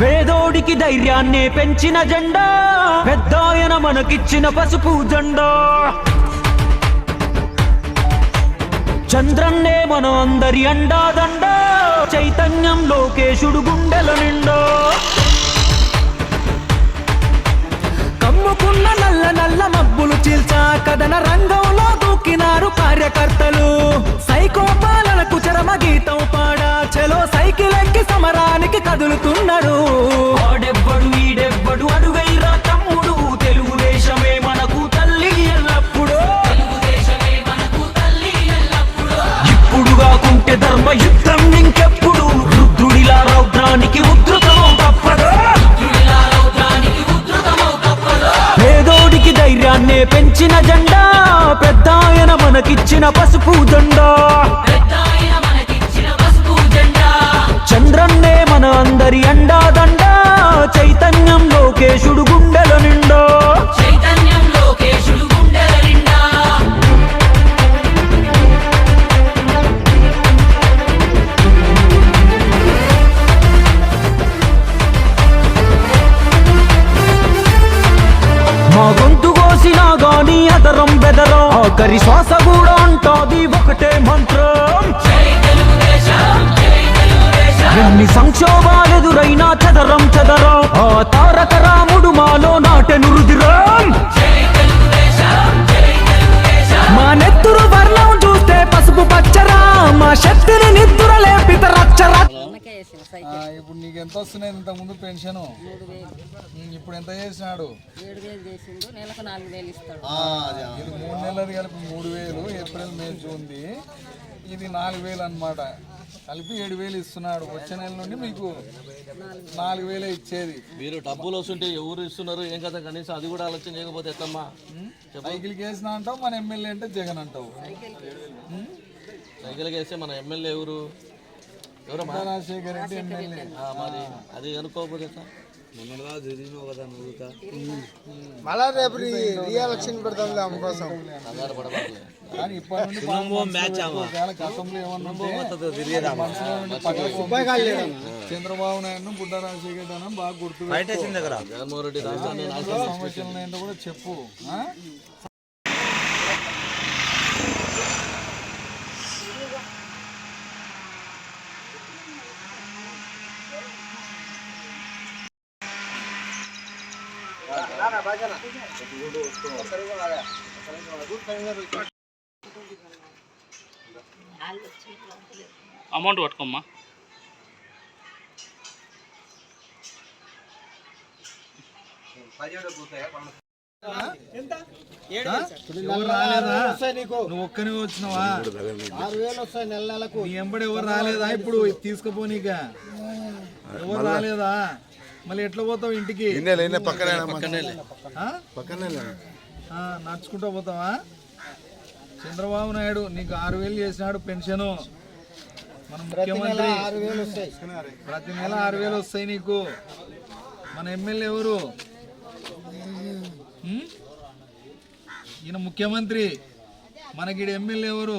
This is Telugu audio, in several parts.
పేదోడికి ధైర్యాన్ని పెంచిన జెండా పెద్దాయన మనకిచ్చిన పసుపు జెండా. చంద్రన్నే మన అందరి అండాదండ చైతన్యం లోకేశుడు గుండెల నిండా. కమ్ముకున్న నల్ల నల్ల మబ్బులు చీల్చా కథన రంగంలో సైకిల్ ఎక్కి సమరానికి కదులుతున్నారు ఆడెవ్వడు ఈడెవ్వడు అడుగైరా తమ్ముడు. తెలుగుదేశమే మనకు తల్లి ఎల్లప్పుడు. ఇప్పుడు కాకుంటే ధర్మ యుద్ధం ఇంకెప్పుడు? రుద్రుడిలా రౌద్రానికి ఉద్ధృతం తప్పదు. పేదోడికి ధైర్యాన్నే పెంచిన జెండా పెద్దాయన మనకిచ్చిన పసుపు జెండా. గొంతు కోసినా గాని అదరం బెదరం. ఒకరి శ్వాస కూడా ఉంటుంది ఒకటే మంత్రం. ఎన్ని సంక్షోభాలు ఎదురైనా చదరం చదరం. ఆ తారక ఇప్పుడు నీకు ఎంత వస్తున్నాయి ఇంత ముందు పెన్షన్ ఇప్పుడు ఎంత చేసినాడు? ఇది మూడు నెలలది కలిపి మూడు వేలు ఏప్రిల్ మే జూన్ది ఇది నాలుగు వేలు అన్నమాట. కలిపి ఏడు వేలు ఇస్తున్నాడు. వచ్చే నెల నుండి మీకు నాలుగు వేలే ఇచ్చేది. మీరు డబ్బులు వస్తుంటే ఎవరు ఇస్తున్నారు? ఏం కదా కనీసం అది కూడా ఆలోచన చేయకపోతే ఎట్లమ్మా? సైకిల్కి వేసిన అంటావు మన ఎమ్మెల్యే అంటే జగన్ అంటావు. సైకిల్కి వేస్తే మన ఎమ్మెల్యే ఎవరు? రాజశేఖర్ రెడ్డి ఎమ్మెల్యే. ఆ, మరి అది కనుక్కోకపోతే ఎట్లా? మళ్ళా రేపు రియలక్షన్ పెడతాం కోసం. పంపించి చంద్రబాబు నాయుడు బుడ్డ రాజశేఖర్ రెడ్డి అన్న బాగా గుర్తు. జగన్మోహన్ రెడ్డి సమస్యలు కూడా చెప్పు. అమౌంట్ పట్టుకోమ్మా. నువ్వు ఒక్కనే వచ్చినావా ఆరు వేలు వస్తాయి నెల నెలకు ఎంబడి ఎవరు రాలేదా? ఇప్పుడు తీసుకుపోనీక. ఎవరు రాలేదా? మళ్ళీ ఎట్లా పోతావు ఇంటికి? ఆ, నడుచుకుంటూ పోతావా? చంద్రబాబు నాయుడు నీకు ఆరు వేలు చేసినాడు పెన్షను. మన ముఖ్యమంత్రి ఆరు వేలు వస్తాయి. ప్రతి నెల ఆరు వేలు వస్తాయి నీకు. మన ఎమ్మెల్యే ఎవరు? ఈయన ముఖ్యమంత్రి. మనకి ఎమ్మెల్యే ఎవరు?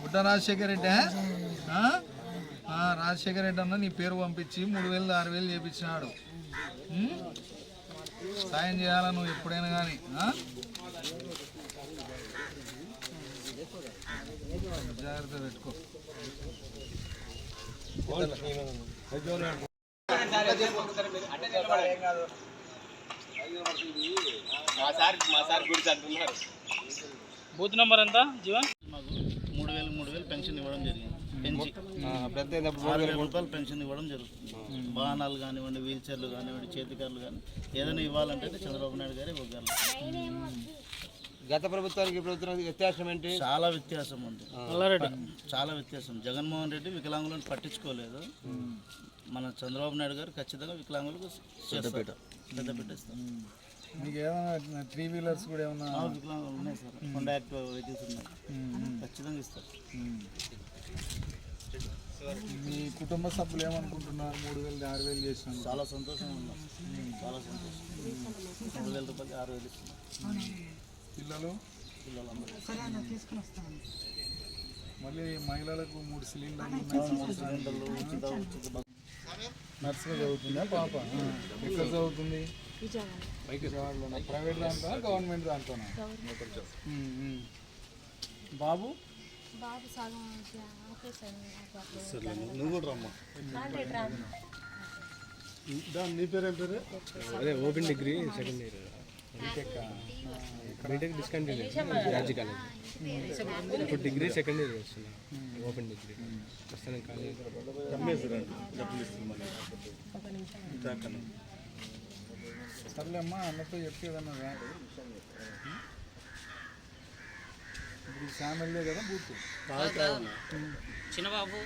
బుడ్డ రాజశేఖర రెడ్డి రాజశేఖర రెడ్డి అన్న నీ పేరు పంపించి మూడు వేలు ఆరు వేలు చేపించినాడు? సాయం చేయాలా నువ్వు ఎప్పుడైనా కానీ జాగ్రత్త పెట్టుకో. బూత్ నెంబర్ ఎంత జీవన్? మాకు మూడు వేలు మూడు వేలు పెన్షన్ ఇవ్వడం జరిగింది. పెంచి వేల రూపాయలు పెన్షన్ ఇవ్వడం జరుగుతుంది. వాహనాలు కానివ్వండి వీల్ చైర్లు కానివ్వండి చేతికారులు కానీ ఏదైనా ఇవ్వాలంటే చంద్రబాబు నాయుడు గారే ఇవ్వగలరు. గత ప్రభుత్వానికి ప్రభుత్వానికి వ్యత్యాసం ఏంటి? చాలా వ్యత్యాసం ఉంది. చాలా వ్యత్యాసం. జగన్మోహన్ రెడ్డి వికలాంగులను పట్టించుకోలేదు. మన చంద్రబాబు నాయుడు గారు ఖచ్చితంగా వికలాంగులకు పెద్దపీట. పెద్దపీట ఇస్తారు నీకు ఏమైనా త్రీ వీలర్స్ కూడా ఏమన్నా ఆ, వికలాంగులు ఉన్నాయి సార్. హోండా యాక్టివ్ వెహికల్స్ ఉన్నాయి. ఖచ్చితంగా ఇస్తారు. మీ కుటుంబ సభ్యులు ఏమనుకుంటున్నారు? మూడు వేలు ఆరు వేలు చేసినాను చాలా సంతోషంగా ఉన్నాం. చాలా సంతోషం. మూడు వేల రూపాయలు ఆరు వేలు ఇస్తున్నాం. పిల్లలు? మళ్ళీ మహిళలకు మూడు సిలిండర్లు ఉన్నాయి. సిలిండర్లు ఉచిత ఉచిత బస్ నర్సుగా చదువుతుందా పాప. ఎక్కడ చదువుతుంది? ప్రైవేట్ దాంట్లో గవర్నమెంట్ దాంట్లోనా ఉమ్. బాబు? బాబు సగం ఓకే సార్ నువ్వు కూడా రమ్మా. దాని నీ పేరు ఏం పేరు? అదే open degree second year. B Tech discontinue Raji college. ఇప్పుడు డిగ్రీ సెకండ్ ఇయర్ చేస్తున్నా. Open degree. ప్రస్తుతానికి కాలేజ్. సర్లేమ్మా అన్నతో చెప్పి ఏదన్నా కదా బూత్ చిన్నబాబు.